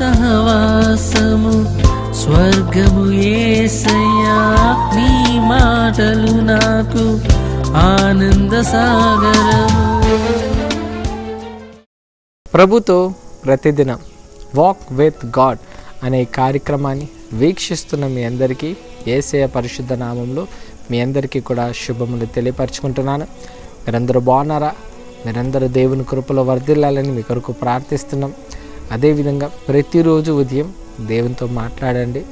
సహవాసము స్వర్గము ఏసయ్యా నీ మాటలు నాకు ఆనంద సాగరము. ప్రభుతో ప్రతిదినం వాక్ విత్ గాడ్ అనే కార్యక్రమాన్ని వీక్షిస్తున్న మీ అందరికీ ఏసయ పరిశుద్ధ నామంలో మీ అందరికీ కూడా శుభములు తెలియపరచుకుంటున్నాను. మీరందరూ బాగున్నారా? మీరందరూ దేవుని కృపలో వర్ధిల్లాలని మీ కొరకు ప్రార్థిస్తున్నాం. అదేవిధంగా ప్రతిరోజు ఉదయం దేవునితో మాట్లాడండి.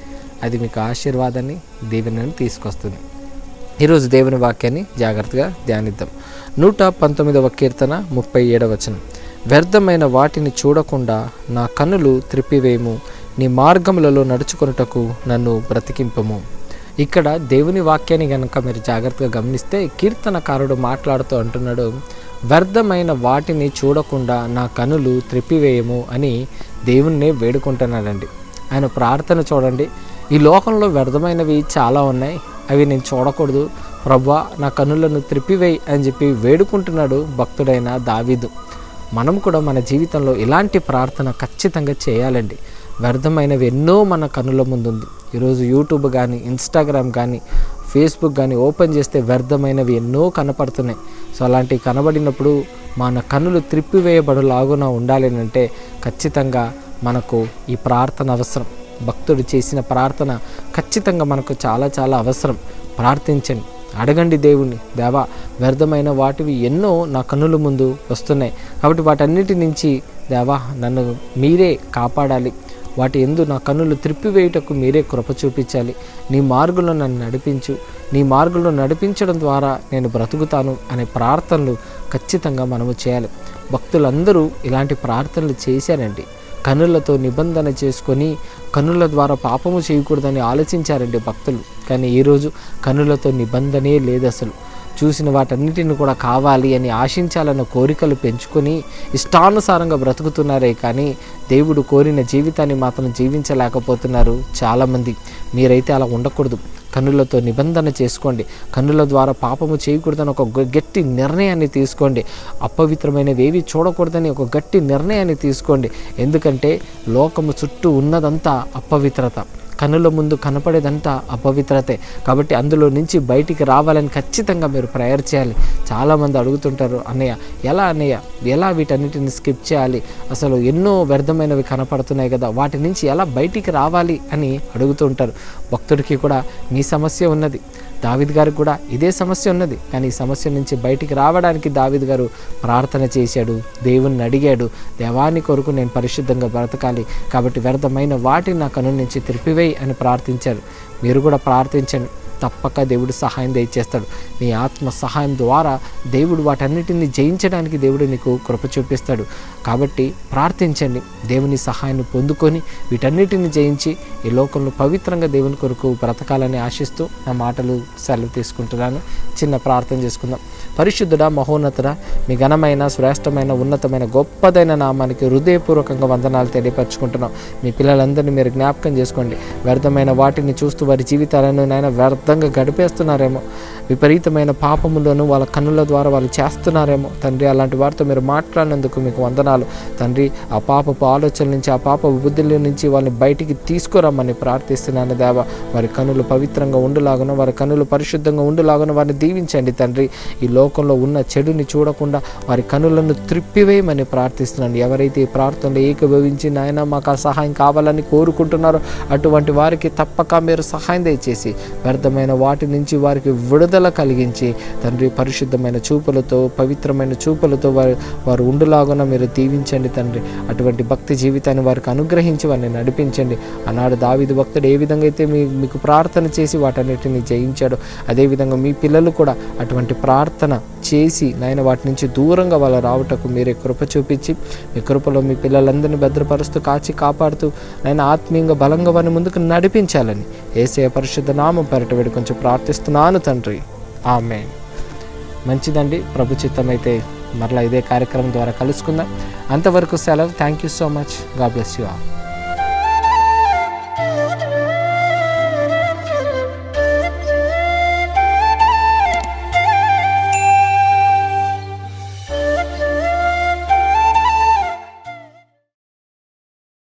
అది మీకు ఆశీర్వాదాన్ని దీవెనని తీసుకొస్తుంది. ఈరోజు దేవుని వాక్యాన్ని జాగ్రత్తగా ధ్యానిద్దాం. నూట పంతొమ్మిదవ కీర్తన ముప్పై ఏడవచనం వ్యర్థమైన వాటిని చూడకుండా నా కన్నులు త్రిప్పివేము. నీ మార్గములలో నడుచుకొనుటకు నన్ను బ్రతికింపము. ఇక్కడ దేవుని వాక్యాన్ని కనుక మీరు జాగ్రత్తగా గమనిస్తే కీర్తనకారుడు మాట్లాడుతూ అంటున్నాడు వ్యర్థమైన వాటిని చూడకుండా నా కనులు త్రిప్పివేయము అని దేవుణ్ణి వేడుకుంటున్నాడండి. ఆయన ప్రార్థన చూడండి. ఈ లోకంలో వ్యర్థమైనవి చాలా ఉన్నాయి. అవి నేను చూడకూడదు. ప్రభా నా కన్నులను త్రిప్పివేయి అని చెప్పి వేడుకుంటున్నాడు భక్తుడైన దావీదు. మనం కూడా మన జీవితంలో ఇలాంటి ప్రార్థన ఖచ్చితంగా చేయాలండి. వ్యర్థమైనవి ఎన్నో మన కన్నుల ముందు ఉంది ఈరోజు యూట్యూబ్ కానీ ఇన్స్టాగ్రామ్ కానీ ఫేస్బుక్ కానీ ఓపెన్ చేస్తే వ్యర్థమైనవి ఎన్నో కనపడుతున్నాయి. సో అలాంటివి కనబడినప్పుడు మన కన్నులు త్రిప్పివేయబడులాగున ఉండాలి అంటే ఖచ్చితంగా మనకు ఈ ప్రార్థన అవసరం. భక్తుడు చేసిన ప్రార్థన ఖచ్చితంగా మనకు చాలా చాలా అవసరం. ప్రార్థించండి. అడగండి దేవుణ్ణి. దేవా వ్యర్థమైన వాటివి ఎన్నో నా కన్నుల ముందు వస్తున్నాయి. కాబట్టి వాటన్నిటి నుంచి దేవా నన్ను మీరే కాపాడాలి. వాటి ఎందు నా కన్నులు త్రిప్పివేయుటకు మీరే కృప చూపించాలి. నీ మార్గంలో నన్ను నడిపించు. నీ మార్గంలో నడిపించడం ద్వారా నేను బ్రతుకుతాను అనే ప్రార్థనలు ఖచ్చితంగా మనము చేయాలి. భక్తులందరూ ఇలాంటి ప్రార్థనలు చేశారండి. కన్నులతో నిబంధన చేసుకొని కన్నుల ద్వారా పాపము చేయకూడదని ఆలోచించారండి భక్తులు. కానీ ఈరోజు కన్నులతో నిబంధనే లేదు అసలు చూసిన వాటన్నిటిని కూడా కావాలి అని ఆశించాలన్న కోరికలు పెంచుకొని ఇష్టానుసారంగా బ్రతుకుతున్నారే కానీ దేవుడు కోరిన జీవితాన్ని మాత్రం జీవించలేకపోతున్నారు చాలామంది. మీరైతే అలా ఉండకూడదు. కన్నులతో నిబంధన చేసుకోండి. కన్నుల ద్వారా పాపము చేయకూడదని ఒక గ- గట్టి నిర్ణయాన్ని తీసుకోండి. అపవిత్రమైనవి ఏవి చూడకూడదని ఒక గట్టి నిర్ణయాన్ని తీసుకోండి. ఎందుకంటే లోకము చుట్టూ ఉన్నదంతా అపవిత్రత. కన్నుల ముందు కనపడేదంతా అపవిత్రతే. కాబట్టి అందులో నుంచి బయటికి రావాలని ఖచ్చితంగా మీరు ప్రేయర్ చేయాలి. చాలామంది అడుగుతుంటారు అన్నయ్య ఎలా అన్నయ్య? ఎలా వీటన్నిటిని స్కిప్ చేయాలి? అసలు ఎన్నో వ్యర్థమైనవి కనపడుతున్నాయి కదా వాటి నుంచి ఎలా బయటికి రావాలి? అని అడుగుతుంటారు భక్తుడికి కూడా మీ సమస్య ఉన్నది. దావిద్ గారికి కూడా ఇదే సమస్య ఉన్నది. కానీ ఈ సమస్య నుంచి బయటికి రావడానికి దావిద్ గారు ప్రార్థన చేశాడు దేవుణ్ణి అడిగాడు దేవాన్ని కొరకు నేను పరిశుద్ధంగా బ్రతకాలి. కాబట్టి వ్యర్థమైన వాటిని నా కను నుంచి అని ప్రార్థించారు. మీరు కూడా ప్రార్థించండి. తప్పక దేవుడు సహాయం దయచేస్తాడు. నీ ఆత్మ సహాయం ద్వారా దేవుడు వాటన్నిటిని జయించడానికి దేవుడు నీకు కృప చూపిస్తాడు. కాబట్టి ప్రార్థించండి. దేవుని సహాయాన్ని పొందుకొని వీటన్నిటిని జయించి ఈ లోకంలో పవిత్రంగా దేవుని కొరకు బ్రతకాలని ఆశిస్తూ నా మాటలు సెలవు తీసుకుంటున్నాను. చిన్న ప్రార్థన చేసుకుందాం. పరిశుద్ధుడ మహోన్నతుడ మీ ఘనమైన శ్రేష్టమైన ఉన్నతమైన గొప్పదైన నామానికి హృదయపూర్వకంగా వందనాలు తెలియపరచుకుంటున్నాం. మీ పిల్లలందరినీ మీరు జ్ఞాపకం చేసుకోండి. వ్యర్థమైన వాటిని చూస్తూ వారి జీవితాలను నాయన వ్యర్థ అర్థంగా గడిపేస్తున్నారేమో. విపరీతమైన పాపములను వాళ్ళ కన్నుల ద్వారా వాళ్ళు చేస్తున్నారేమో. తండ్రి అలాంటి వారితో మీరు మాట్లాడినందుకు మీకు వందనాలు. తండ్రి ఆ పాపపు ఆలోచనల నుంచి ఆ పాప బుద్ధుల నుంచి వాళ్ళని బయటికి తీసుకురమ్మని ప్రార్థిస్తున్నాను దేవ. వారి కన్నులు పవిత్రంగా ఉండులాగున వారి కన్నులు పరిశుద్ధంగా ఉండులాగున వారిని దీవించండి తండ్రి. ఈ లోకంలో ఉన్న చెడుని చూడకుండా వారి కన్నులను త్రిప్పివేయమని ప్రార్థిస్తున్నాను. ఎవరైతే ఈ ప్రార్థనలో ఏకీభవించి నాయన మాకు ఆ సహాయం కావాలని కోరుకుంటున్నారో అటువంటి వారికి తప్పక మీరు సహాయం దయచేసి వ్యర్థమైన వాటి నుంచి వారికి విడుదల కలిగించి తండ్రి పరిశుద్ధమైన చూపులతో పవిత్రమైన చూపులతో వారు వారు ఉండులాగున మీరు దీవించండి తండ్రి. అటువంటి భక్తి జీవితాన్ని వారికి అనుగ్రహించి వారిని నడిపించండి. ఆనాడు దావిది భక్తుడు ఏ విధంగా అయితే మీ మీకు ప్రార్థన చేసి వాటన్నిటిని జయించాడో అదేవిధంగా మీ పిల్లలు కూడా అటువంటి ప్రార్థన చేసి నాయన వాటి నుంచి దూరంగా వాళ్ళు రావటకు మీరే కృప చూపించి మీ కృపలో మీ పిల్లలందరినీ భద్రపరుస్తూ కాచి కాపాడుతూ నాయన ఆత్మీయంగా బలంగా వారిని ముందుకు నడిపించాలని ఏసే పరిశుద్ధ నామం పెరట వేడి కొంచెం ప్రార్థిస్తున్నాను తండ్రి. ఆమె మంచిదండి ప్రభు చిత్తమైతే మరలా ఇదే కార్యక్రమం ద్వారా కలుసుకుందాం. అంతవరకు సెలవు. Thank you so much God bless you all